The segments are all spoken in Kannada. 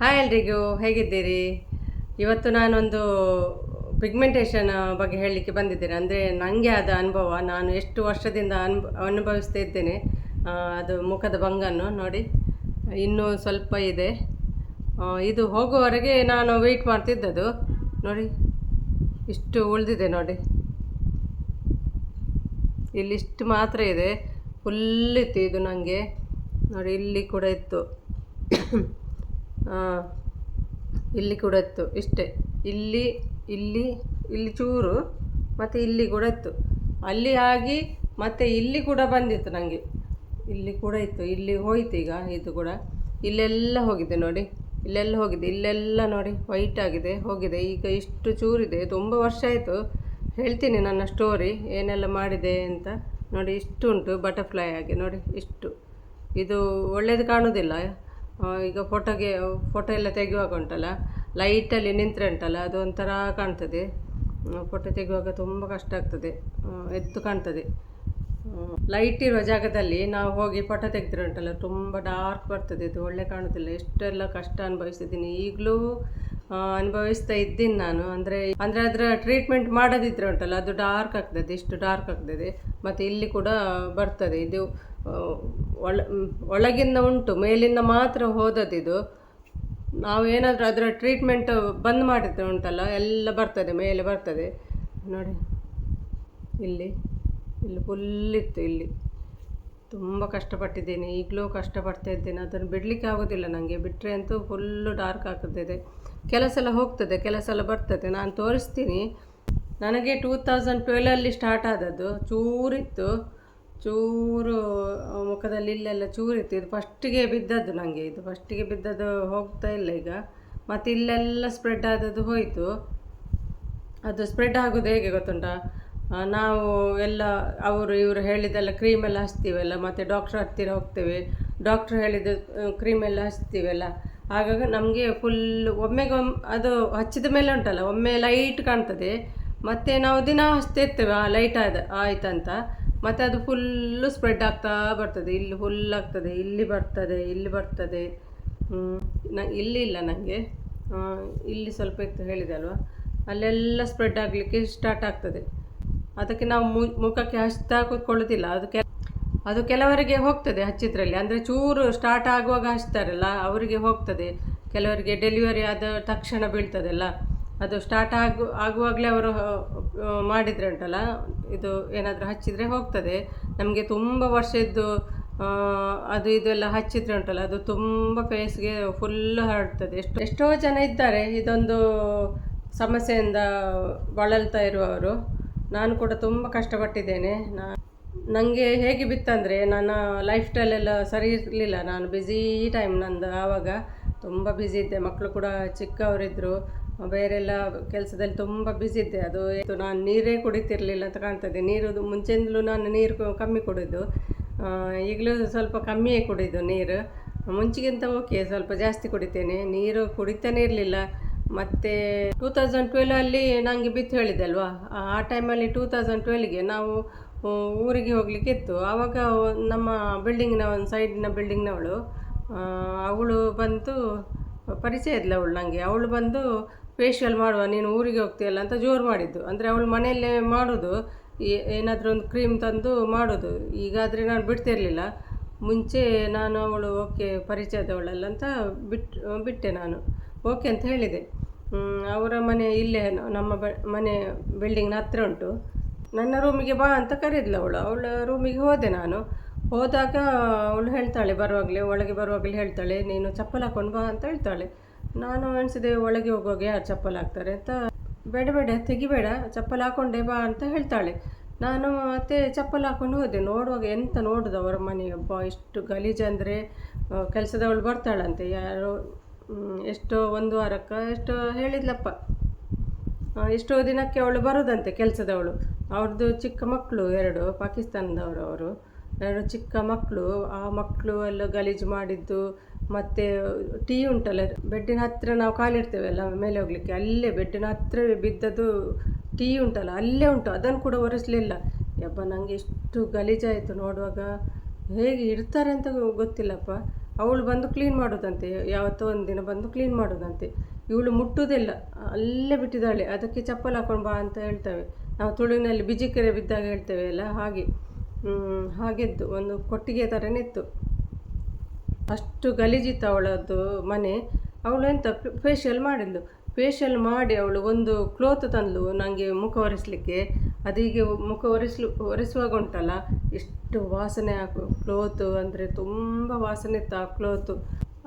ಹಾಯ್ ಎಲ್ರಿಗೂ. ಹೇಗಿದ್ದೀರಿ? ಇವತ್ತು ನಾನೊಂದು ಪಿಗ್ಮೆಂಟೇಷನ್ ಬಗ್ಗೆ ಹೇಳಲಿಕ್ಕೆ ಬಂದಿದ್ದೇನೆ. ಅಂದರೆ ನನಗೆ ಆದ ಅನುಭವ, ನಾನು ಎಷ್ಟು ವರ್ಷದಿಂದ ಅನ್ಭ, ಅನುಭವಿಸ್ತಾ ಇದ್ದೇನೆ ಅದು ಮುಖದ ಬಂಗನ್ನು ನೋಡಿ. ಇನ್ನೂ ಸ್ವಲ್ಪ ಇದೆ. ಇದು ಹೋಗುವವರೆಗೆ ನಾನು ವೆಯ್ಟ್ ಮಾಡ್ತಿದ್ದದು ನೋಡಿ, ಇಷ್ಟು ಉಳಿದಿದೆ ನೋಡಿ. ಇಲ್ಲಿಷ್ಟು ಮಾತ್ರ ಇದೆ. ಫುಲ್ ಇತ್ತು ಇದು ನನಗೆ ನೋಡಿ, ಇಲ್ಲಿ ಕೂಡ ಇತ್ತು. ಇಲ್ಲಿ ಕೂಡ ಇತ್ತು, ಇಷ್ಟೇ. ಇಲ್ಲಿ ಇಲ್ಲಿ ಇಲ್ಲಿ ಚೂರು, ಮತ್ತು ಇಲ್ಲಿ ಕೂಡ ಇತ್ತು. ಅಲ್ಲಿ ಆಗಿ, ಮತ್ತು ಇಲ್ಲಿ ಕೂಡ ಬಂದಿತ್ತು ನನಗೆ ಇಲ್ಲಿ ಕೂಡ ಇತ್ತು, ಇಲ್ಲಿ ಹೋಯ್ತು ಈಗ, ಇದು ಕೂಡ. ಇಲ್ಲೆಲ್ಲ ಹೋಗಿದೆ ನೋಡಿ, ಇಲ್ಲೆಲ್ಲ ಹೋಗಿದೆ, ಇಲ್ಲೆಲ್ಲ ನೋಡಿ ವೈಟ್ ಆಗಿದೆ, ಹೋಗಿದೆ. ಈಗ ಇಷ್ಟು ಚೂರಿದೆ, ತುಂಬ ವರ್ಷ ಆಯಿತು. ಹೇಳ್ತೀನಿ ನನ್ನ ಸ್ಟೋರಿ ಏನೆಲ್ಲ ಮಾಡಿದೆ ಅಂತ. ನೋಡಿ, ಇಷ್ಟು ಉಂಟು ಬಟರ್ಫ್ಲೈ ಆಗಿ, ನೋಡಿ, ಇಷ್ಟು. ಇದು ಒಳ್ಳೇದು ಕಾಣೋದಿಲ್ಲ. ಈಗ ಫೋಟೋಗೆ ಫೋಟೋ ಎಲ್ಲ ತೆಗೆಯುವಾಗ ಉಂಟಲ್ಲ ಲೈಟಲ್ಲಿ ನಿಂತರೆ ಉಂಟಲ್ಲ, ಅದು ಒಂಥರ ಕಾಣ್ತದೆ. ಫೋಟೋ ತೆಗೆಯುವಾಗ ತುಂಬ ಕಷ್ಟ ಆಗ್ತದೆ. ಎದ್ದು ಕಾಣ್ತದೆ. ಲೈಟ್ ಇರುವ ಜಾಗದಲ್ಲಿ ನಾವು ಹೋಗಿ ಫೋಟೋ ತೆಗೆದ್ರೆ ಉಂಟಲ್ಲ, ತುಂಬ ಡಾರ್ಕ್ ಬರ್ತದೆ, ಅದು ಒಳ್ಳೆ ಕಾಣೋದಿಲ್ಲ. ಎಷ್ಟೆಲ್ಲ ಕಷ್ಟ ಅನುಭವಿಸಿದ್ದೀನಿ. ಈಗಲೂ ಅನುಭವಿಸ್ತಾ ಇದ್ದೀನಿ ನಾನು. ಅಂದರೆ ಅಂದರೆ ಅದರ ಟ್ರೀಟ್ಮೆಂಟ್ ಮಾಡೋದಿದ್ರೆ ಉಂಟಲ್ಲ, ಅದು ಡಾರ್ಕ್ ಆಗ್ತದೆ ಇಷ್ಟು ಡಾರ್ಕ್ ಆಗ್ತದೆ, ಮತ್ತು ಇಲ್ಲಿ ಕೂಡ ಬರ್ತದೆ. ಇದು ಒಳ ಒಳಗಿಂದ ಉಂಟು, ಮೇಲಿಂದ ಮಾತ್ರ ಹೋದದಿದು ನಾವು ಏನಾದರೂ ಅದರ ಟ್ರೀಟ್ಮೆಂಟ್ ಬಂದ್ ಮಾಡಿದ್ರೆ ಉಂಟಲ್ಲ, ಎಲ್ಲ ಬರ್ತದೆ, ಮೇಲೆ ಬರ್ತದೆ. ನೋಡಿ, ಇಲ್ಲಿ ಇಲ್ಲಿ ಫುಲ್ ಇತ್ತು ಇಲ್ಲಿ. ತುಂಬ ಕಷ್ಟಪಟ್ಟಿದ್ದೇನೆ, ಈಗಲೂ ಕಷ್ಟಪಡ್ತಾ ಇದ್ದೇನೆ. ಅದನ್ನು ಬಿಡಲಿಕ್ಕೆ ಆಗೋದಿಲ್ಲ ನನಗೆ ಬಿಟ್ಟರೆ ಅಂತೂ ಫುಲ್ಲು ಡಾರ್ಕ್ ಆಗ್ತದೆ. ಕೆಲಸ ಎಲ್ಲ ಹೋಗ್ತದೆ, ಕೆಲಸ ಎಲ್ಲ ಬರ್ತದೆ. ನಾನು ತೋರಿಸ್ತೀನಿ. ನನಗೆ ಟೂ ತೌಸಂಡ್ ಟ್ವೆಲಲ್ಲಿ ಸ್ಟಾರ್ಟ್ ಆದದ್ದು. ಚೂರಿತ್ತು. ಚೂರು ಮುಖದಲ್ಲಿ ಇಲ್ಲೆಲ್ಲ ಚೂರಿತ್ತು. ಇದು ಫಸ್ಟಿಗೆ ಬಿದ್ದದ್ದು ನನಗೆ ಇದು ಫಸ್ಟಿಗೆ ಬಿದ್ದದ್ದು ಹೋಗ್ತಾ ಇಲ್ಲ ಈಗ. ಮತ್ತು ಇಲ್ಲೆಲ್ಲ ಸ್ಪ್ರೆಡ್ ಆದದ್ದು ಹೋಯಿತು. ಅದು ಸ್ಪ್ರೆಡ್ ಆಗೋದು ಹೇಗೆ ಗೊತ್ತುಂಟಾ? ನಾವು ಎಲ್ಲ, ಅವರು ಇವರು ಹೇಳಿದೆಲ್ಲ ಕ್ರೀಮೆಲ್ಲ ಹಚ್ತೀವಲ್ಲ, ಮತ್ತು ಡಾಕ್ಟ್ರ್ ಹತ್ತಿರ ಹೋಗ್ತೇವೆ. ಡಾಕ್ಟ್ರ್ ಹೇಳಿದ ಕ್ರೀಮ್ ಎಲ್ಲ ಹಚ್ತೀವಲ್ಲ. ಆಗಾಗ ನಮಗೆ ಫುಲ್ ಒಮ್ಮೆಗೊಮ್ಮೆ ಅದು ಹಚ್ಚಿದ ಮೇಲೆ ಉಂಟಲ್ಲ, ಒಮ್ಮೆ ಲೈಟ್ ಕಾಣ್ತದೆ. ಮತ್ತು ನಾವು ದಿನ ಹಚ್ತಾ ಇರ್ತೇವೆ, ಆ ಲೈಟ್ ಆದ, ಆಯ್ತಂತ. ಮತ್ತು ಅದು ಫುಲ್ಲು ಸ್ಪ್ರೆಡ್ ಆಗ್ತಾ ಬರ್ತದೆ. ಇಲ್ಲಿ ಫುಲ್ ಆಗ್ತದೆ, ಇಲ್ಲಿ ಬರ್ತದೆ ಇಲ್ಲಿ ಬರ್ತದೆ. ನ, ಇಲ್ಲಿ ಇಲ್ಲ ನನಗೆ ಇಲ್ಲಿ ಸ್ವಲ್ಪ ಇತ್ತು ಹೇಳಿದೆ ಅಲ್ವಾ? ಅಲ್ಲೆಲ್ಲ ಸ್ಪ್ರೆಡ್ ಆಗಲಿಕ್ಕೆ ಸ್ಟಾರ್ಟ್ ಆಗ್ತದೆ. ಅದಕ್ಕೆ ನಾವು ಮುಖಕ್ಕೆ ಹಚ್ತಾ ಕೂತ್ಕೊಳ್ಳೋದಿಲ್ಲ ಅದಕ್ಕೆ ಅದು ಕೆಲವರಿಗೆ ಹೋಗ್ತದೆ ಹಚ್ಚಿದ್ರಲ್ಲಿ. ಅಂದರೆ ಚೂರು ಸ್ಟಾರ್ಟ್ ಆಗುವಾಗ ಹಚ್ತಾರಲ್ಲ, ಅವರಿಗೆ ಹೋಗ್ತದೆ. ಕೆಲವರಿಗೆ ಡೆಲಿವರಿ ಆದ ತಕ್ಷಣ ಬೀಳ್ತದಲ್ಲ. ಅದು ಸ್ಟಾರ್ಟ್ ಆಗು, ಆಗುವಾಗಲೇ ಅವರು ಮಾಡಿದರೆ ಉಂಟಲ್ಲ ಇದು ಏನಾದರೂ ಹಚ್ಚಿದರೆ ಹೋಗ್ತದೆ. ನಮಗೆ ತುಂಬ ವರ್ಷದ್ದು ಅದು ಇದೆಲ್ಲ ಹಚ್ಚಿದ್ರೆ ಉಂಟಲ್ಲ ಅದು ತುಂಬ ಫೇಸ್ಗೆ ಫುಲ್ ಹರಡ್ತದೆ. ಎಷ್ಟು, ಎಷ್ಟೋ ಜನ ಇದ್ದಾರೆ. ಇದೊಂದು ಸಮಸ್ಯೆಯಿಂದ ಬಳಲ್ತಾ ಇರುವವರು. ನಾನು ಕೂಡ ತುಂಬ ಕಷ್ಟಪಟ್ಟಿದ್ದೇನೆ. ನಾ ನನಗೆ ಹೇಗೆ ಬಿತ್ತಂದರೆ ನನ್ನ ಲೈಫ್ ಸ್ಟೈಲ್ ಎಲ್ಲ ಸರಿ ಇರಲಿಲ್ಲ. ನಾನು ಬ್ಯುಸಿ ಟೈಮ್ ನಂದು ಆವಾಗ ತುಂಬ ಬ್ಯುಸಿ ಇದ್ದೆ. ಮಕ್ಕಳು ಕೂಡ ಚಿಕ್ಕವರಿದ್ದರು ಬೇರೆಲ್ಲ ಕೆಲಸದಲ್ಲಿ ತುಂಬ ಬ್ಯುಸಿ ಇದ್ದೆ. ಅದು ಇತ್ತು ನಾನು ನೀರೇ ಕುಡಿತಿರ್ಲಿಲ್ಲ ಅಂತ ಕಾಣ್ತದೆ. ನೀರು ಮುಂಚೆಯಿಂದಲೂ ನಾನು ನೀರು ಕಮ್ಮಿ ಕುಡಿದು ಈಗಲೂ ಸ್ವಲ್ಪ ಕಮ್ಮಿಯೇ ಕುಡಿದು ನೀರು. ಮುಂಚೆಗಿಂತ ಓಕೆ ಸ್ವಲ್ಪ ಜಾಸ್ತಿ ಕುಡಿತೇನೆ. ನೀರು ಕುಡಿತಾನೇ ಇರಲಿಲ್ಲ. ಮತ್ತು ಟೂ ತೌಸಂಡ್ ಟ್ವೆಲಲ್ಲಿ ನನಗೆ ಬಿತ್ತು ಹೇಳಿದೆ ಅಲ್ವಾ? ಆ ಟೈಮಲ್ಲಿ ಟೂ ತೌಸಂಡ್ ಟ್ವೆಲ್ಗೆ ನಾವು ಊರಿಗೆ ಹೋಗಲಿಕ್ಕೆ ಇತ್ತು. ಆವಾಗ ನಮ್ಮ ಬಿಲ್ಡಿಂಗ್ನ ಒಂದು ಸೈಡಿನ ಬಿಲ್ಡಿಂಗ್ನವಳು ಅವಳು ಬಂತು ಪರಿಚಯ ಇದ್ಲ ಅವಳು ನನಗೆ ಅವಳು ಬಂದು ಫೇಶಿಯಲ್ ಮಾಡುವ, ನೀನು ಊರಿಗೆ ಹೋಗ್ತೀಯಲ್ಲ? ಅಂತ ಜೋರು ಮಾಡಿದ್ದು. ಅಂದರೆ ಅವಳು ಮನೆಯಲ್ಲೇ ಮಾಡೋದು. ಏನಾದರೂ ಒಂದು ಕ್ರೀಮ್ ತಂದು ಮಾಡೋದು. ಈಗಾದರೆ ನಾನು ಬಿಡ್ತಿರಲಿಲ್ಲ. ಮುಂಚೆ ನಾನು ಅವಳು ಓಕೆ ಪರಿಚಯದವಳಲ್ಲ ಅಂತ ಬಿಟ್ಟು ಬಿಟ್ಟೆ ನಾನು. ಓಕೆ ಅಂತ ಹೇಳಿದೆ. ಅವರ ಮನೆ ಇಲ್ಲೇ ನಮ್ಮ ಬ, ಮನೆ ಬಿಲ್ಡಿಂಗ್ನ ಹತ್ತಿರ ಉಂಟು. ನನ್ನ ರೂಮಿಗೆ ಬಾ ಅಂತ ಕರೆದ್ಲು ಅವಳು. ಅವಳ ರೂಮಿಗೆ ಹೋದೆ ನಾನು. ಹೋದಾಗ ಅವಳು ಹೇಳ್ತಾಳೆ, ಬರುವಾಗಲೇ, ಒಳಗೆ ಬರುವಾಗಲೇ ಹೇಳ್ತಾಳೆ, ನೀನು ಚಪ್ಪಲ್ ಹಾಕೊಂಡು ಬಾ ಅಂತ ಹೇಳ್ತಾಳೆ. ನಾನು ಅನಿಸಿದೆ ಒಳಗೆ ಹೋಗುವಾಗ ಯಾರು ಚಪ್ಪಲ್ ಹಾಕ್ತಾರೆ ಅಂತ. ಬೇಡ ಬೇಡ, ತೆಗಿಬೇಡ, ಚಪ್ಪಲ್ ಹಾಕೊಂಡೆ ಬಾ ಅಂತ ಹೇಳ್ತಾಳೆ. ನಾನು ಮತ್ತೆ ಚಪ್ಪಲ್ ಹಾಕೊಂಡು ಹೋದೆ. ನೋಡುವಾಗ ಎಂತ ನೋಡುದು ಅವರ ಮನೆ ಎಷ್ಟು ಗಲೀಜು ಅಂದರೆ ಕೆಲಸದವಳು ಬರ್ತಾಳಂತೆ. ಯಾರು ಎಷ್ಟೋ ಒಂದು ವಾರಕ್ಕೆ ಎಷ್ಟೋ ಹೇಳಿದ್ಲಪ್ಪ. ಎಷ್ಟೋ ದಿನಕ್ಕೆ ಅವಳು ಬರೋದಂತೆ ಕೆಲಸದವಳು. ಅವ್ರದ್ದು ಚಿಕ್ಕ ಮಕ್ಕಳು ಎರಡು, ಪಾಕಿಸ್ತಾನದವರು ಅವರು. ಎರಡು ಚಿಕ್ಕ ಮಕ್ಕಳು ಆ ಮಕ್ಕಳು ಎಲ್ಲ ಗಲೀಜು ಮಾಡಿದ್ದು, ಮತ್ತು ಟೀ ಉಂಟಲ್ಲ, ಬೆಡ್ಡಿನ ಹತ್ತಿರ ನಾವು ಕಾಲಿಡ್ತೇವಲ್ಲ ಮೇಲೆ ಹೋಗಲಿಕ್ಕೆ. ಅಲ್ಲೇ ಬೆಡ್ಡಿನ ಹತ್ತಿರ ಬಿದ್ದದ್ದು ಟೀ ಉಂಟಲ್ಲ, ಅಲ್ಲೇ ಉಂಟು. ಅದನ್ನು ಕೂಡ ಒರೆಸಲಿಲ್ಲ. ಯಬ್ಬ ನನಗೆ ಎಷ್ಟು ಗಲೀಜಾಯಿತು ನೋಡುವಾಗ. ಹೇಗೆ ಇಡ್ತಾರೆ ಅಂತ ಗೊತ್ತಿಲ್ಲಪ್ಪ. ಅವಳು ಬಂದು ಕ್ಲೀನ್ ಮಾಡೋದಂತೆ, ಯಾವತ್ತೋ ಒಂದು ದಿನ ಬಂದು ಕ್ಲೀನ್ ಮಾಡೋದಂತೆ. ಇವಳು ಮುಟ್ಟುವುದಿಲ್ಲ ಅಲ್ಲೇ ಬಿಟ್ಟಿದ್ದಾಳೆ. ಅದಕ್ಕೆ ಚಪ್ಪಲ್ ಹಾಕೊಂಡು ಬಾ ಅಂತ ಹೇಳ್ತೇವೆ. ನಾವು ತುಳುವಿನಲ್ಲಿ ಬಿಜಿಕೆರೆ ಬಿದ್ದಾಗ ಹೇಳ್ತೇವೆ ಅಲ್ಲ, ಹಾಗೆ. ಹಾಗೆದ್ದು ಒಂದು ಕೊಟ್ಟಿಗೆ ಥರನೇ ಇತ್ತು. ಅಷ್ಟು ಗಲೀಜಿತ್ತು ಅವಳದ್ದು ಮನೆ. ಅವಳು ಎಂತ ಫೇಶಿಯಲ್ ಮಾಡಿದ್ಲು. ಫೇಶಿಯಲ್ ಮಾಡಿ ಅವಳು ಒಂದು ಕ್ಲೋತ್ ತಂದ್ಲು ನನಗೆ ಮುಖ ಒರೆಸಲಿಕ್ಕೆ. ಅದೀಗೆ ಮುಖ ಒರೆಸ್ಲು, ಒರೆಸುವಾಗ ಉಂಟಲ್ಲ, ಎಷ್ಟು ವಾಸನೆ ಹಾಕು. ಕ್ಲೋತು ಅಂದರೆ ತುಂಬ ವಾಸನೆ ಇತ್ತು ಆ ಕ್ಲೋತು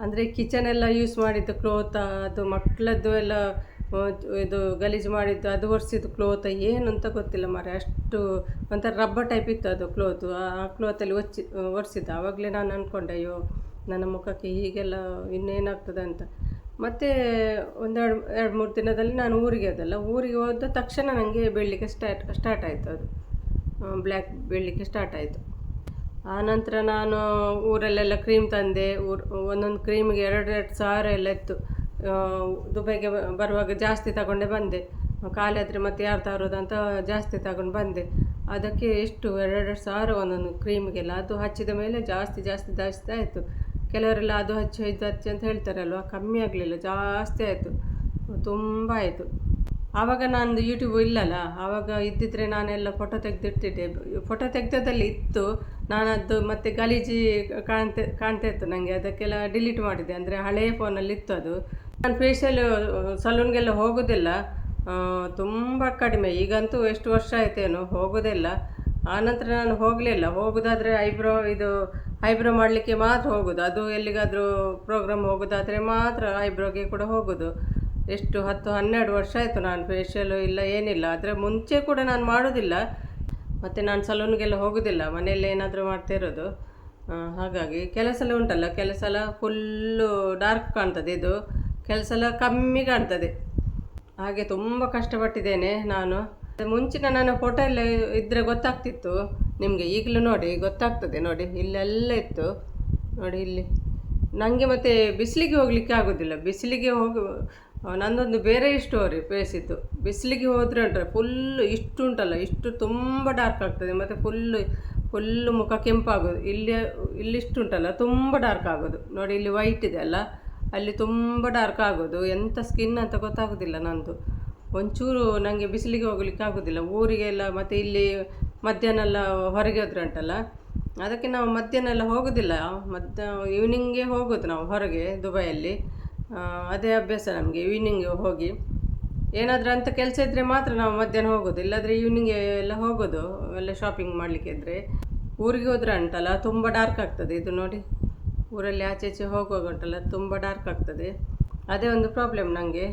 ಅಂದರೆ ಕಿಚನೆಲ್ಲ ಯೂಸ್ ಮಾಡಿದ್ದು ಕ್ಲೋತ ಅದು ಮಕ್ಕಳದ್ದು ಎಲ್ಲ ಇದು ಗಲೀಜು ಮಾಡಿದ್ದು, ಅದು ಒರೆಸಿದ್ದು ಕ್ಲೋತ ಏನು ಅಂತ ಗೊತ್ತಿಲ್ಲ ಮಾರೆ ಅಷ್ಟು ಒಂಥರ ರಬ್ಬರ್ ಟೈಪ್ ಇತ್ತು ಅದು ಕ್ಲೋತು ಆ ಕ್ಲೋತಲ್ಲಿ ಒಚ್ಚಿ ಒರೆಸಿದ್ದು. ಆವಾಗಲೇ ನಾನು ಅಂದ್ಕೊಂಡೆ ಅಯ್ಯೋ, ನನ್ನ ಮುಖಕ್ಕೆ ಹೀಗೆಲ್ಲ ಇನ್ನೇನಾಗ್ತದೆ ಅಂತ. ಮತ್ತು ಒಂದೆರಡು ಎರಡು ಮೂರು ದಿನದಲ್ಲಿ ನಾನು ಊರಿಗೆ ಹೋದಲ್ಲ. ಊರಿಗೆ ಹೋದ ತಕ್ಷಣ ನನಗೆ ಬೆಳಲಿಕ್ಕೆ ಸ್ಟಾರ್ಟ್ ಸ್ಟಾರ್ಟ್ ಆಯಿತು ಅದು. ಬ್ಲ್ಯಾಕ್ ಬೆಳಲಿಕ್ಕೆ ಸ್ಟಾರ್ಟ್ ಆಯಿತು. ಆನಂತರ ನಾನು ಊರಲ್ಲೆಲ್ಲ ಕ್ರೀಮ್ ತಂದೆ. ಊರು, ಒಂದೊಂದು ಕ್ರೀಮಿಗೆ ಎರಡು ಎರಡು ಸಾವಿರ ಎಲ್ಲ ಇತ್ತು. ದುಬೈಗೆ ಬರುವಾಗ ಜಾಸ್ತಿ ತಗೊಂಡೆ ಬಂದೆ. ಖಾಲಿ ಮತ್ತೆ ಯಾರು ತರೋದಂತ ಜಾಸ್ತಿ ತಗೊಂಡು ಬಂದೆ. ಅದಕ್ಕೆ ಎಷ್ಟು ಎರಡೆರಡು ಸಾವಿರ ಒಂದೊಂದು ಕ್ರೀಮಿಗೆಲ್ಲ ಅದು ಹಚ್ಚಿದ ಮೇಲೆ ಜಾಸ್ತಿ ಜಾಸ್ತಿ ಜಾಸ್ತಿ ಆಯಿತು. ಕೆಲವರೆಲ್ಲ ಅದು ಹಚ್ಚಿ, ಇದು ಹಚ್ಚಿ ಅಂತ ಹೇಳ್ತಾರಲ್ವ? ಕಮ್ಮಿ ಆಗಲಿಲ್ಲ. ಜಾಸ್ತಿ ಆಯಿತು. ತುಂಬ ಆಯಿತು. ಆವಾಗ ನಂದು ಯೂಟ್ಯೂಬ್ ಇಲ್ಲಲ್ಲ, ಆವಾಗ ಇದ್ದಿದ್ರೆ ನಾನೆಲ್ಲ ಫೋಟೋ ತೆಗೆದಿಟ್ಟಿದ್ದೆ ಫೋಟೋ ತೆಗ್ದದಲ್ಲಿ ಇತ್ತು ನಾನದು ಮತ್ತೆ ಗಲೀಜಿ ಕಾಣ್ತೆ, ಕಾಣ್ತಾ ಇತ್ತು ನನಗೆ ಅದಕ್ಕೆಲ್ಲ ಡಿಲೀಟ್ ಮಾಡಿದೆ. ಅಂದರೆ ಹಳೆಯ ಫೋನಲ್ಲಿ ಇತ್ತು ಅದು. ನಾನು ಫೇಶಿಯಲ್ ಸಲೂನ್ಗೆಲ್ಲ ಹೋಗೋದಿಲ್ಲ. ತುಂಬ ಕಡಿಮೆ. ಈಗಂತೂ ಎಷ್ಟು ವರ್ಷ ಆಯ್ತೇನೋ ಹೋಗೋದಿಲ್ಲ. ಆನಂತರ ನಾನು ಹೋಗಲಿಲ್ಲ. ಹೋಗೋದಾದರೆ ಐಬ್ರೋ ಇದು ಐಬ್ರೋ ಮಾಡಲಿಕ್ಕೆ ಮಾತ್ರ ಹೋಗೋದು. ಅದು ಎಲ್ಲಿಗಾದರೂ ಪ್ರೋಗ್ರಾಮ್ ಹೋಗೋದಾದರೆ ಮಾತ್ರ ಐಬ್ರೋಗೆ ಕೂಡ ಹೋಗೋದು. ಎಷ್ಟು ಹತ್ತು ಹನ್ನೆರಡು ವರ್ಷ ಆಯಿತು ನಾನು ಫೇಶಿಯಲು ಇಲ್ಲ, ಏನಿಲ್ಲ. ಆದರೆ ಮುಂಚೆ ಕೂಡ ನಾನು ಮಾಡೋದಿಲ್ಲ. ಮತ್ತು ನಾನು ಸಲೂನ್ಗೆಲ್ಲ ಹೋಗೋದಿಲ್ಲ. ಮನೆಯಲ್ಲೇ ಏನಾದರೂ ಮಾಡ್ತಾ ಇರೋದು. ಹಾಗಾಗಿ ಕೆಲಸ ಎಲ್ಲ ಉಂಟಲ್ಲ, ಕೆಲಸ ಎಲ್ಲ ಫುಲ್ಲು ಡಾರ್ಕ್ ಕಾಣ್ತದೆ ಇದು. ಕೆಲಸ ಎಲ್ಲ ಕಮ್ಮಿ ಕಾಣ್ತದೆ. ಹಾಗೆ ತುಂಬ ಕಷ್ಟಪಟ್ಟಿದ್ದೇನೆ ನಾನು. ಮುಂಚಿನ ನನ್ನ ಫೋಟೋ ಎಲ್ಲ ಇದ್ದರೆ ಗೊತ್ತಾಗ್ತಿತ್ತು. ನಿಮಗೆ ಈಗಲೂ ನೋಡಿ, ಗೊತ್ತಾಗ್ತದೆ ನೋಡಿ. ಇಲ್ಲೆಲ್ಲ ಇತ್ತು. ನೋಡಿ ಇಲ್ಲಿ. ನನಗೆ ಮತ್ತೆ ಬಿಸಿಲಿಗೆ ಹೋಗಲಿಕ್ಕೆ ಆಗೋದಿಲ್ಲ. ಬಿಸಿಲಿಗೆ ಹೋಗಿ ನಂದೊಂದು ಬೇರೆ ಸ್ಟೋರಿ ಫೇಸ್ ಇತ್ತು ಬಿಸಿಲಿಗೆ ಹೋದರೆ ಉಂಟಲ್ಲ ಫುಲ್ಲು ಇಷ್ಟು ಉಂಟಲ್ಲ ಇಷ್ಟು ತುಂಬ ಡಾರ್ಕ್ ಆಗ್ತದೆ. ಮತ್ತು ಫುಲ್ಲು ಫುಲ್ಲು ಮುಖ ಕೆಂಪಾಗೋದು. ಇಲ್ಲಿ ಇಲ್ಲಿಷ್ಟು ಉಂಟಲ್ಲ ತುಂಬ ಡಾರ್ಕ್ ಆಗೋದು. ನೋಡಿ, ಇಲ್ಲಿ ವೈಟ್ ಇದೆ ಅಲ್ಲ, ಅಲ್ಲಿ ತುಂಬ ಡಾರ್ಕ್ ಆಗೋದು. ಎಂಥ ಸ್ಕಿನ್ ಅಂತ ಗೊತ್ತಾಗೋದಿಲ್ಲ ನಂದು. ಒಂಚೂರು ನನಗೆ ಬಿಸಿಲಿಗೆ ಹೋಗ್ಲಿಕ್ಕೆ ಆಗೋದಿಲ್ಲ. ಊರಿಗೆಲ್ಲ ಮತ್ತು ಇಲ್ಲಿ ಮಧ್ಯಾಹ್ನ ಎಲ್ಲ ಹೊರಗೆ ಹೋದ್ರೆ ಉಂಟಲ್ಲ, ಅದಕ್ಕೆ ನಾವು ಮಧ್ಯಾಹ್ನ ಎಲ್ಲ ಹೋಗೋದಿಲ್ಲ. ಮಧ್ಯ ಈವ್ನಿಂಗೇ ಹೋಗೋದು ನಾವು ಹೊರಗೆ, ದುಬೈಯಲ್ಲಿ. ಅದೇ ಅಭ್ಯಾಸ ನಮಗೆ ಈವ್ನಿಂಗ್ ಹೋಗಿ. ಏನಾದರೂ ಅಂತ ಕೆಲಸ ಇದ್ದರೆ ಮಾತ್ರ ನಾವು ಮಧ್ಯಾಹ್ನ ಹೋಗೋದು, ಇಲ್ಲಾದರೆ ಈವ್ನಿಂಗ್ ಎಲ್ಲ ಹೋಗೋದು, ಎಲ್ಲ ಶಾಪಿಂಗ್ ಮಾಡಲಿಕ್ಕೆ ಇದ್ದರೆ ಊರಿಗೆ ಹೋದ್ರೆ ಉಂಟಲ್ಲ, ತುಂಬ ಡಾರ್ಕ್ ಆಗ್ತದೆ. ಇದು ನೋಡಿ, ಊರಲ್ಲಿ ಆಚೆ ಈಚೆ ಹೋಗುವಾಗ ಉಂಟಲ್ಲ, ತುಂಬ ಡಾರ್ಕ್ ಆಗ್ತದೆ. ಅದೇ ಒಂದು ಪ್ರಾಬ್ಲಮ್ ನನಗೆ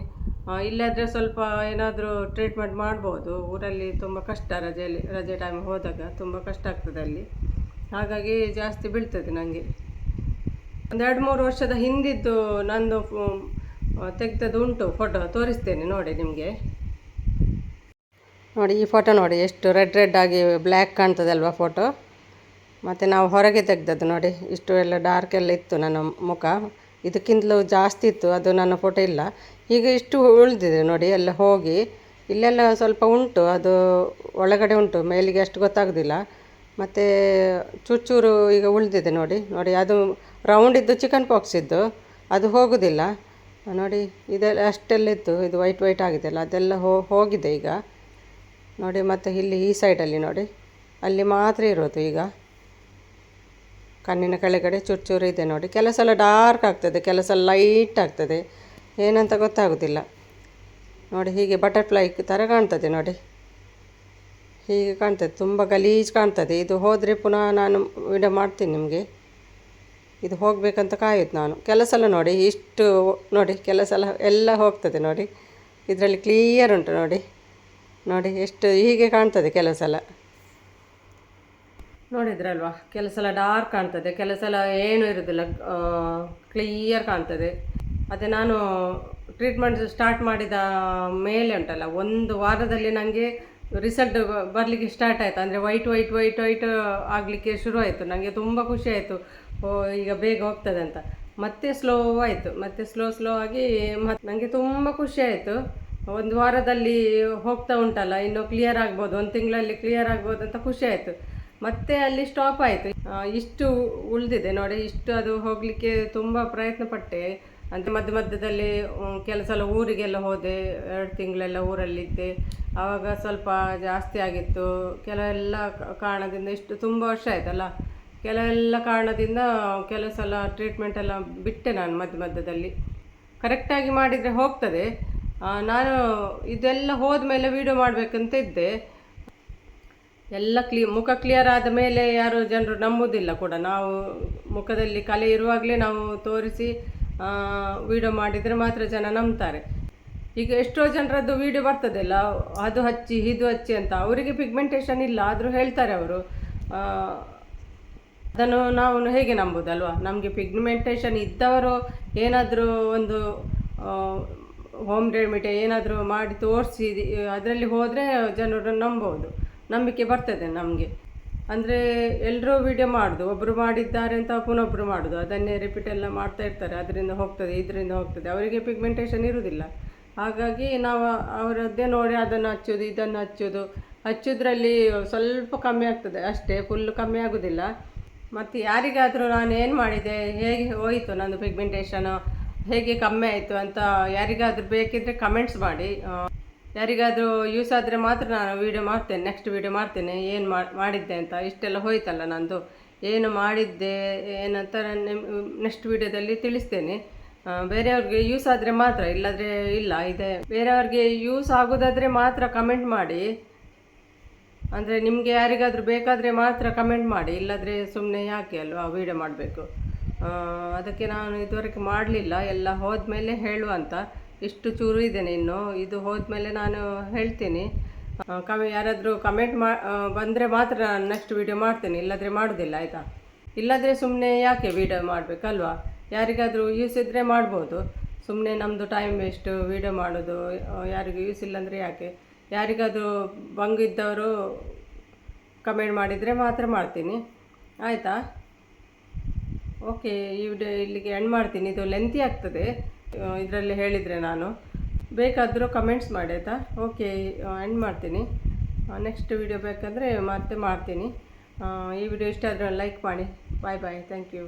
ಇಲ್ಲಾದರೆ ಸ್ವಲ್ಪ ಏನಾದರೂ ಟ್ರೀಟ್ಮೆಂಟ್ ಮಾಡ್ಬೋದು. ಊರಲ್ಲಿ ತುಂಬ ಕಷ್ಟ, ರಜೆಯಲ್ಲಿ, ರಜೆ ಟೈಮ್ ಹೋದಾಗ ತುಂಬ ಕಷ್ಟ ಆಗ್ತದೆ ಅಲ್ಲಿ. ಹಾಗಾಗಿ ಜಾಸ್ತಿ ಬೀಳ್ತದೆ ನನಗೆ ಒಂದು ಎರಡು ಮೂರು ವರ್ಷದ ಹಿಂದಿದ್ದು ನಂದು ತೆಗೆದದ್ದು ಉಂಟು ಫೋಟೋ ತೋರಿಸ್ತೇನೆ ನೋಡಿ ನಿಮಗೆ. ನೋಡಿ ಈ ಫೋಟೋ ನೋಡಿ, ಎಷ್ಟು ರೆಡ್ ರೆಡ್ ಆಗಿ ಬ್ಲ್ಯಾಕ್ ಕಾಣ್ತದಲ್ವಾ ಫೋಟೋ ಮತ್ತು ನಾವು ಹೊರಗೆ ತೆಗೆದದ್ದು ನೋಡಿ, ಇಷ್ಟು ಎಲ್ಲ ಡಾರ್ಕ್ ಎಲ್ಲ ಇತ್ತು ನನ್ನ ಮುಖ. ಇದಕ್ಕಿಂತಲೂ ಜಾಸ್ತಿ ಇತ್ತು, ಅದು ನನ್ನ ಫೋಟೋ ಇಲ್ಲ. ಈಗ ಇಷ್ಟು ಉಳಿದಿದೆ ನೋಡಿ, ಎಲ್ಲ ಹೋಗಿ. ಇಲ್ಲೆಲ್ಲ ಸ್ವಲ್ಪ ಉಂಟು, ಅದು ಒಳಗಡೆ ಉಂಟು, ಮೇಲಿಗೆ ಅಷ್ಟು ಗೊತ್ತಾಗೋದಿಲ್ಲ. ಮತ್ತು ಚೂರು ಈಗ ಉಳಿದಿದೆ ನೋಡಿ ನೋಡಿ ಅದು ರೌಂಡ್ ಇದ್ದು ಚಿಕನ್ ಪಾಕ್ಸ್ ಇದ್ದು, ಅದು ಹೋಗೋದಿಲ್ಲ. ನೋಡಿ ಇದೆಲ್ಲ ಅಷ್ಟೆಲ್ಲ ಇತ್ತು ಇದು ವೈಟ್ ವೈಟ್ ಆಗಿದೆ ಅಲ್ಲ ಅದೆಲ್ಲ ಹೋಗಿದೆ ಈಗ. ನೋಡಿ, ಮತ್ತು ಇಲ್ಲಿ ಈ ಸೈಡಲ್ಲಿ ನೋಡಿ, ಅಲ್ಲಿ ಮಾತ್ರ ಇರೋದು ಈಗ. ಕಣ್ಣಿನ ಕೆಳಗಡೆ ಚೂರು ಇದೆ ನೋಡಿ. ಕೆಲಸಲ ಡಾರ್ಕ್ ಆಗ್ತದೆ, ಕೆಲಸ ಲೈಟ್ ಆಗ್ತದೆ. ಏನಂತ ಗೊತ್ತಾಗೋದಿಲ್ಲ. ನೋಡಿ, ಹೀಗೆ ಬಟರ್ಫ್ಲೈ ಥರ ಕಾಣ್ತದೆ ನೋಡಿ. ಹೀಗೆ ಕಾಣ್ತದೆ, ತುಂಬ ಗಲೀಜು ಕಾಣ್ತದೆ. ಇದು ಹೋದರೆ ಪುನಃ ನಾನು ವಿಡಿಯೋ ಮಾಡ್ತೀನಿ ನಿಮಗೆ. ಇದು ಹೋಗಬೇಕಂತ ಕಾಯೋದು ನಾನು. ಕೆಲಸ ಎಲ್ಲ ನೋಡಿ, ಇಷ್ಟು ನೋಡಿ ಕೆಲಸ ಎಲ್ಲ ಹೋಗ್ತದೆ ನೋಡಿ. ಇದರಲ್ಲಿ ಕ್ಲಿಯರ್ ಉಂಟು ನೋಡಿ. ನೋಡಿ, ಎಷ್ಟು ಹೀಗೆ ಕಾಣ್ತದೆ ಕೆಲಸ ಎಲ್ಲ ನೋಡಿದ್ರಲ್ವಾ? ಕೆಲಸ ಎಲ್ಲ ಡಾರ್ಕ್ ಕಾಣ್ತದೆ. ಕೆಲಸ ಎಲ್ಲ ಏನು ಇರೋದಿಲ್ಲ. ಕ್ಲಿಯರ್ ಕಾಣ್ತದೆ. ಅದೇ ನಾನು ಟ್ರೀಟ್ಮೆಂಟ್ ಸ್ಟಾರ್ಟ್ ಮಾಡಿದ ಮೇಲೆ ಉಂಟಲ್ಲ, ಒಂದು ವಾರದಲ್ಲಿ ನನಗೆ ರಿಸಲ್ಟ್ ಬರಲಿಕ್ಕೆ ಸ್ಟಾರ್ಟ್ ಆಯಿತು. ಅಂದರೆ ವೈಟ್ ವೈಟ್ ವೈಟ್ ವೈಟ್ ಆಗಲಿಕ್ಕೆ ಶುರು ಆಯಿತು ನನಗೆ ತುಂಬ ಖುಷಿ ಆಯಿತು. ಓ, ಈಗ ಬೇಗ ಹೋಗ್ತದೆ ಅಂತ. ಮತ್ತೆ ಸ್ಲೋ ಆಯಿತು. ಮತ್ತೆ ಸ್ಲೋ ಸ್ಲೋ ಆಗಿ ಮತ್ತೆ ನನಗೆ ತುಂಬ ಖುಷಿ ಆಯಿತು. ಒಂದು ವಾರದಲ್ಲಿ ಹೋಗ್ತಾ ಉಂಟಲ್ಲ, ಇನ್ನು ಕ್ಲಿಯರ್ ಆಗ್ಬೋದು, ಒಂದು ತಿಂಗಳಲ್ಲಿ ಕ್ಲಿಯರ್ ಆಗ್ಬೋದು ಅಂತ ಖುಷಿ ಆಯಿತು. ಮತ್ತೆ ಅಲ್ಲಿ ಸ್ಟಾಪ್ ಆಯಿತು. ಇಷ್ಟು ಉಳಿದಿದೆ ನೋಡಿ, ಇಷ್ಟು ಅದು ಹೋಗಲಿಕ್ಕೆ ತುಂಬ ಪ್ರಯತ್ನ ಪಟ್ಟೆ. ಅಂತ ಮಧ್ಯ ಮಧ್ಯದಲ್ಲಿ ಕೆಲಸಲ ಊರಿಗೆಲ್ಲ ಹೋದೆ, ಎರಡು ತಿಂಗಳೆಲ್ಲ ಊರಲ್ಲಿದ್ದೆ. ಆವಾಗ ಸ್ವಲ್ಪ ಜಾಸ್ತಿ ಆಗಿತ್ತು. ಕೆಲವೆಲ್ಲ ಕಾರಣದಿಂದ ಇಷ್ಟು ತುಂಬ ವರ್ಷ ಆಯ್ತಲ್ಲ. ಕೆಲವೆಲ್ಲ ಕಾರಣದಿಂದ ಕೆಲವು ಸಲ ಟ್ರೀಟ್ಮೆಂಟ್ ಎಲ್ಲ ಬಿಟ್ಟೆ ನಾನು ಮಧ್ಯ ಮಧ್ಯದಲ್ಲಿ. ಕರೆಕ್ಟಾಗಿ ಮಾಡಿದರೆ ಹೋಗ್ತದೆ. ನಾನು ಇದೆಲ್ಲ ಹೋದ ಮೇಲೆ ವೀಡಿಯೋ ಮಾಡಬೇಕಂತ ಇದ್ದೆ. ಎಲ್ಲ ಕ್ಲಿ ಮುಖ ಕ್ಲಿಯರ್ ಆದ ಮೇಲೆ ಯಾರು ಜನರು ನಂಬುವುದಿಲ್ಲ ಕೂಡ. ನಾವು ಮುಖದಲ್ಲಿ ಕಲೆ ಇರುವಾಗಲೇ ನಾವು ತೋರಿಸಿ ವಿಡಿಯೋ ಮಾಡಿದರೆ ಮಾತ್ರ ಜನ ನಂಬ್ತಾರೆ. ಈಗ ಎಷ್ಟೋ ಜನರದ್ದು ವಿಡಿಯೋ ಬರ್ತದಲ್ಲ, ಅದು ಹಚ್ಚಿ, ಇದು ಹಚ್ಚಿ ಅಂತ. ಅವರಿಗೆ ಪಿಗ್ಮೆಂಟೇಷನ್ ಇಲ್ಲ, ಆದರೂ ಹೇಳ್ತಾರೆ ಅವರು. ಅದನ್ನು ನಾವು ಹೇಗೆ ನಂಬೋದಲ್ವಾ? ನಮಗೆ ಪಿಗ್ಮೆಂಟೇಷನ್ ಇದ್ದವರು ಏನಾದರೂ ಒಂದು ಹೋಮ್ ರೆಮಿಡಿ ಏನಾದರೂ ಮಾಡಿ ತೋರಿಸಿ, ಅದರಲ್ಲಿ ಹೋದರೆ ಜನರು ನಂಬೋದು ನಂಬಿಕೆ ಬರ್ತದೆ ನಮಗೆ. ಅಂದರೆ ಎಲ್ಲರೂ ವಿಡಿಯೋ ಮಾಡೋದು ಒಬ್ಬರು ಮಾಡಿದ್ದಾರೆ ಅಂತ ಪುನೊಬ್ಬರು ಮಾಡೋದು. ಅದನ್ನೇ ರಿಪೀಟ್ ಎಲ್ಲ ಮಾಡ್ತಾ ಇರ್ತಾರೆ, ಅದರಿಂದ ಹೋಗ್ತದೆ, ಇದರಿಂದ ಹೋಗ್ತದೆ. ಅವರಿಗೆ ಪಿಗ್ಮೆಂಟೇಷನ್ ಇರುವುದಿಲ್ಲ. ಹಾಗಾಗಿ ನಾವು ಅವರದ್ದೇ ನೋಡಿ ಅದನ್ನು ಹಚ್ಚೋದು ಇದನ್ನು ಹಚ್ಚೋದು ಹಚ್ಚೋದ್ರಲ್ಲಿ ಸ್ವಲ್ಪ ಕಮ್ಮಿ ಆಗ್ತದೆ ಅಷ್ಟೇ ಫುಲ್ ಕಮ್ಮಿ ಆಗೋದಿಲ್ಲ. ಮತ್ತು ಯಾರಿಗಾದರೂ ನಾನು ಏನು ಮಾಡಿದೆ? ಹೇಗೆ ಹೋಯಿತು ನಂದು ಪಿಗ್ಮೆಂಟೇಷನು ಹೇಗೆ ಕಮ್ಮಿ ಆಯಿತು ಅಂತ ಯಾರಿಗಾದರೂ ಬೇಕಿದ್ದರೆ ಕಮೆಂಟ್ಸ್ ಮಾಡಿ. ಯಾರಿಗಾದರೂ ಯೂಸ್ ಆದರೆ ಮಾತ್ರ ನಾನು ವೀಡಿಯೋ ಮಾಡ್ತೇನೆ ನೆಕ್ಸ್ಟ್ ವೀಡಿಯೋ ಮಾಡ್ತೇನೆ. ಏನು ಮಾಡಿದ್ದೆ ಅಂತ. ಇಷ್ಟೆಲ್ಲ ಹೋಯ್ತಲ್ಲ ನಂದು. ಏನು ಮಾಡಿದ್ದೆ, ಏನಂತ ನಾನು ನೆಕ್ಸ್ಟ್ ವೀಡಿಯೋದಲ್ಲಿ ತಿಳಿಸ್ತೇನೆ. ಬೇರೆಯವ್ರಿಗೆ ಯೂಸ್ ಆದರೆ ಮಾತ್ರ. ಇಲ್ಲಾದರೆ ಇಲ್ಲ. ಇದೆ. ಬೇರೆಯವ್ರಿಗೆ ಯೂಸ್ ಆಗೋದಾದರೆ ಮಾತ್ರ ಕಮೆಂಟ್ ಮಾಡಿ. ಅಂದರೆ ನಿಮಗೆ ಯಾರಿಗಾದರೂ ಬೇಕಾದರೆ ಮಾತ್ರ ಕಮೆಂಟ್ ಮಾಡಿ, ಇಲ್ಲದ್ರೆ ಸುಮ್ಮನೆ ಯಾಕೆ ಅಲ್ವಾ ವೀಡಿಯೋ ಮಾಡಬೇಕು? ಅದಕ್ಕೆ ನಾನು ಇದುವರೆಗೆ ಮಾಡಲಿಲ್ಲ, ಎಲ್ಲ ಹೋದ್ಮೇಲೆ ಹೇಳುವ ಅಂತ. ಇಷ್ಟು ಚೂರು ಇದ್ದೇನೆ ಇನ್ನು. ಇದು ಹೋದ್ಮೇಲೆ ನಾನು ಹೇಳ್ತೀನಿ. ಕಮೆ ಯಾರಾದರೂ ಕಮೆಂಟ್ ಮಾ ಬಂದರೆ ಮಾತ್ರ ನಾನು ನೆಕ್ಸ್ಟ್ ವೀಡಿಯೋ ಮಾಡ್ತೇನೆ, ಇಲ್ಲದ್ರೆ ಮಾಡೋದಿಲ್ಲ, ಆಯಿತಾ? ಇಲ್ಲದ್ರೆ ಸುಮ್ಮನೆ ಯಾಕೆ ವೀಡಿಯೋ ಮಾಡಬೇಕಲ್ವಾ? ಯಾರಿಗಾದರೂ ಯೂಸ್ ಇದ್ದರೆ ಮಾಡ್ಬೋದು. ಸುಮ್ಮನೆ ನಮ್ಮದು ಟೈಮ್ ವೇಸ್ಟು ವೀಡಿಯೋ ಮಾಡೋದು ಯಾರಿಗೂ ಯೂಸ್ ಇಲ್ಲಾಂದರೆ ಯಾಕೆ? ಯಾರಿಗಾದರೂ ಬಂಗಿದ್ದವರು ಕಮೆಂಟ್ ಮಾಡಿದರೆ ಮಾತ್ರ ಮಾಡ್ತೀನಿ. ಆಯಿತಾ? ಓಕೆ, ಈ ವಿಡಿಯೋ ಇಲ್ಲಿಗೆ ಎಂಡ್ ಮಾಡ್ತೀನಿ. ಇದು ಲೆಂತಿ ಆಗ್ತದೆ. ಇದರಲ್ಲಿ ಹೇಳಿದರೆ ನಾನು. ಬೇಕಾದರೂ ಕಮೆಂಟ್ಸ್ ಮಾಡಿ, ಆಯಿತಾ? ಓಕೆ ಎಂಡ್ ಮಾಡ್ತೀನಿ. ನೆಕ್ಸ್ಟ್ ವಿಡಿಯೋ ಬೇಕಂದರೆ ಮತ್ತೆ ಮಾಡ್ತೀನಿ. ಈ ವಿಡಿಯೋ ಇಷ್ಟ ಆದರೆ ಲೈಕ್ ಮಾಡಿ. ಬಾಯ್ ಬಾಯ್ ಥ್ಯಾಂಕ್ ಯು